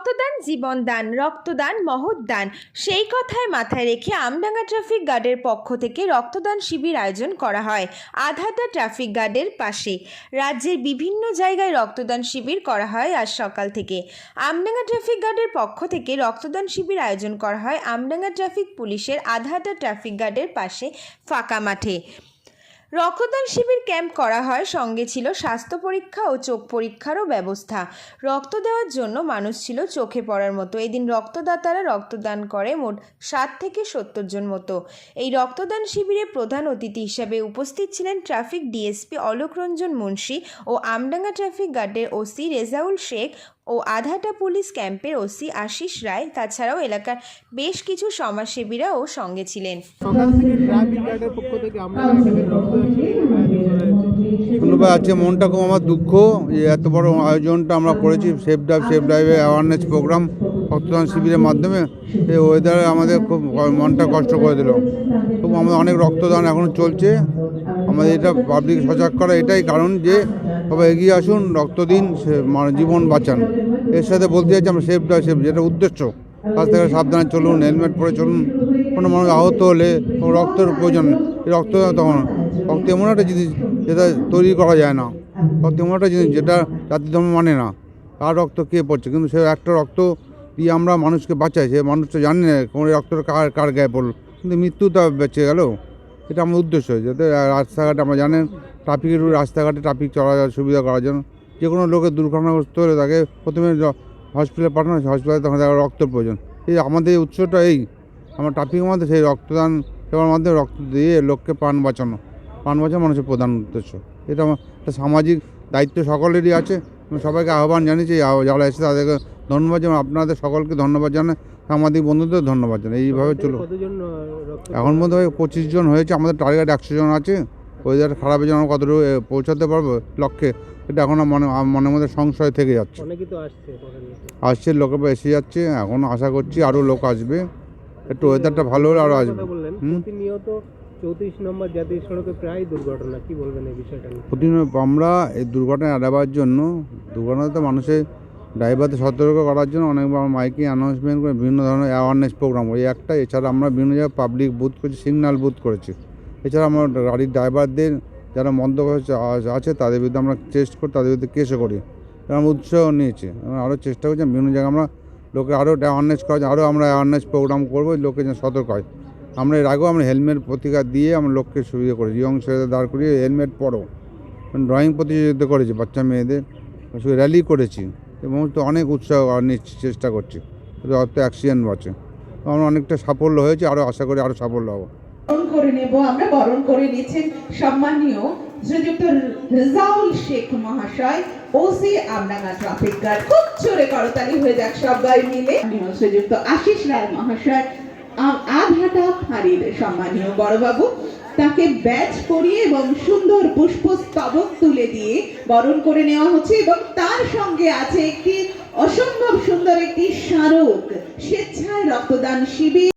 রক্তদান, জীবনদান, রক্তদান, মহৎদান, সেই কথায় মাথায় রেখে আমডাঙ্গা ট্রাফিক গার্ডের পক্ষ থেকে রক্তদান শিবির আয়োজন করা হয় আধাটা ট্রাফিক গার্ডের পাশে। রাজ্যের বিভিন্ন জায়গায় রক্তদান শিবির করা হয় আজ সকাল থেকে। আমডাঙ্গা ট্রাফিক গার্ডের পক্ষ থেকে রক্তদান শিবির আয়োজন করা হয় আমডাঙ্গা ট্রাফিক পুলিশের আধাটা ট্রাফিক গার্ডের পাশে ফাঁকা মাঠে। রক্তদান শিবির ক্যাম্প করা হয়, সঙ্গে ছিল স্বাস্থ্য পরীক্ষা ও চোখ পরীক্ষারও ব্যবস্থা। রক্ত দেওয়ার জন্য মানুষ ছিল চোখে পড়ার মতো। এদিন রক্তদাতারা রক্তদান করে মোট ষাট থেকে সত্তর জন মতো। এই রক্তদান শিবিরে প্রধান অতিথি হিসাবে উপস্থিত ছিলেন ট্রাফিক ডিএসপি অলোক রঞ্জন মুন্সি ও আমডাঙ্গা ট্রাফিক গার্ডের ওসি রেজাউল শেখ ও আধাটা পুলিশ ক্যাম্পের ওসি আশিস রায়। তাছাড়াও এলাকার বেশ কিছু সমাজসেবীরাও সঙ্গে ছিলেন। আছে মনটা খুব আমার দুঃখ। যে এত বড় আয়োজনটা আমরা করেছি সেফ ড্রাইভ সেফ ড্রাইভে অ্যাওয়ারনেস প্রোগ্রাম রক্তদান শিবিরের মাধ্যমে। এই ওয়েদারে আমাদের খুব মনটা কষ্ট করে দিল। খুব আমাদের অনেক রক্তদান এখনও চলছে। আমাদের এটা পাবলিক সজাগ করা এটাই কারণ যে সবাই এগিয়ে আসুন, রক্ত দিন মানে জীবন বাঁচান। এর সাথে বলতে চাইছি আমরা সেফ ড্রাইভ, সেফ যেটা উদ্দেশ্য। কাছ থেকে সাবধানে চলুন, হেলমেট পরে চলুন। কোনো মানুষ আহত হলে রক্তের প্রয়োজন রক্ত তখন রক্ত এমন একটা জিনিস যেটা তৈরি করা যায় না। রক্ত এমন একটা জিনিস যেটা জাতি ধর্ম মানে না। কার রক্ত কে পড়ছে? কিন্তু সে একটা রক্ত দিয়ে আমরা মানুষকে বাঁচাই। সে মানুষটা জানি না, কোন রক্তটা কার কার গায়ে পড়ল। কিন্তু মৃত্যুটা বেঁচে গেল। এটা আমার উদ্দেশ্য, যাতে রাস্তাঘাটে আমরা জানেন ট্রাফিকের রাস্তাঘাটে ট্রাফিক চলাচল সুবিধা করার জন্য যে কোনো লোকের দুর্ঘটনাগ্রস্ত হলে তাকে প্রথমে হসপিটালে পাঠানো হচ্ছে হসপিটালে তখন তার রক্তের প্রয়োজন এই আমাদের উৎসটা এই, আমার ট্রাফিকের মধ্যে সেই রক্তদান সেবার মাধ্যমে রক্ত দিয়ে লোককে প্রাণ বাঁচানো। প্রাণ বাঁচানো মানুষের প্রধান উদ্দেশ্য। এটা আমার সামাজিক দায়িত্ব সকলেরই আছে। সবাইকে আহ্বান জানিয়েছি যারা এসে তাদেরকে ধন্যবাদ জানাই। আপনাদের সকলকে ধন্যবাদ জানাই। সাংবাদিক বন্ধুদের ধন্যবাদ জানাই। এইভাবে চলো। এখন মধ্যে পঁচিশ জন হয়েছে। আমাদের টার্গেট একশো জন আছে। ওয়েদার খারাপের জন্য আমরা কতটুকু পৌঁছাতে পারব? লক্ষ্যে এটা এখন মনে মনের মধ্যে সংশয় থেকে যাচ্ছে। আসছে লোকে এসে যাচ্ছে। এখন আশা করছি আরও লোক আসবে। একটু ওয়েদারটা ভালো হলে আরও আসবে। হুম। চৌত্রিশ নম্বর জাতীয় সড়কে প্রায় দুর্ঘটনা, কি বলবেন এই বিষয়টা আমরা এই দুর্ঘটনা এড়াবার জন্য দুর্ঘটনাতে মানুষের ড্রাইভারদের সতর্ক করার জন্য অনেক মাইকিং অ্যানাউন্সমেন্ট করে বিভিন্ন ধরনের অ্যাওয়ারনেস প্রোগ্রাম ওই একটা, এছাড়া আমরা বিভিন্ন জায়গায় পাবলিক বুথ করেছি সিগন্যাল বুথ করেছি। এছাড়া আমরা গাড়ির ড্রাইভারদের যারা মন্দ আছে, তাদের বিরুদ্ধে আমরা চেস্ট করি, তাদের বিরুদ্ধে কেসও করি। আমরা উৎসাহ নিয়েছি। আমরা আরও চেষ্টা করছি, বিভিন্ন জায়গায় আমরা লোকে আরও অ্যাওয়ারনেস করা আরও আমরা অ্যাওয়ারনেস প্রোগ্রাম করব, লোকে যেন সতর্ক হয়। আমরা এর আগেও আমরা হেলমেট প্রতিকার দিয়ে আমরা লোককে সুবিধা করেছি। ইয়ং ছেলেদের দাঁড় করিয়ে হেলমেট পরো। ড্রয়িং প্রতিযোগিতা করেছি বাচ্চা মেয়েদের। শুধু র্যালি করেছি এবং তো অনেক উৎসাহ নিচ্ছি চেষ্টা করছি। অত অ্যাক্সিডেন্ট বাঁচে। আমরা অনেকটা সাফল্য হয়েছে আরও আশা করি আরও সাফল্য হব। করে নেব, আমরা বরণ করে নিচ্ছেন সম্মানীয় শ্রীযুক্ত রেজাউল শেখ মহাশয় ওসি আমডাঙ্গা ট্রাফিক গার্ড খুব জোরে করতালি হয়ে যাক সবাই মিলে। শ্রীযুক্ত আশিস রায় মহাশয় আ- আধাটা হাঁড়ির সম্মানীয় বড়বাবু, তাকে ব্যাচ করিয়ে এবং সুন্দর পুষ্পস্তবক তুলে দিয়ে বরণ করে নেওয়া হচ্ছে এবং তার সঙ্গে আছে একটি অসম্ভব সুন্দর একটি স্মারক, স্বেচ্ছায় রক্তদান শিবির।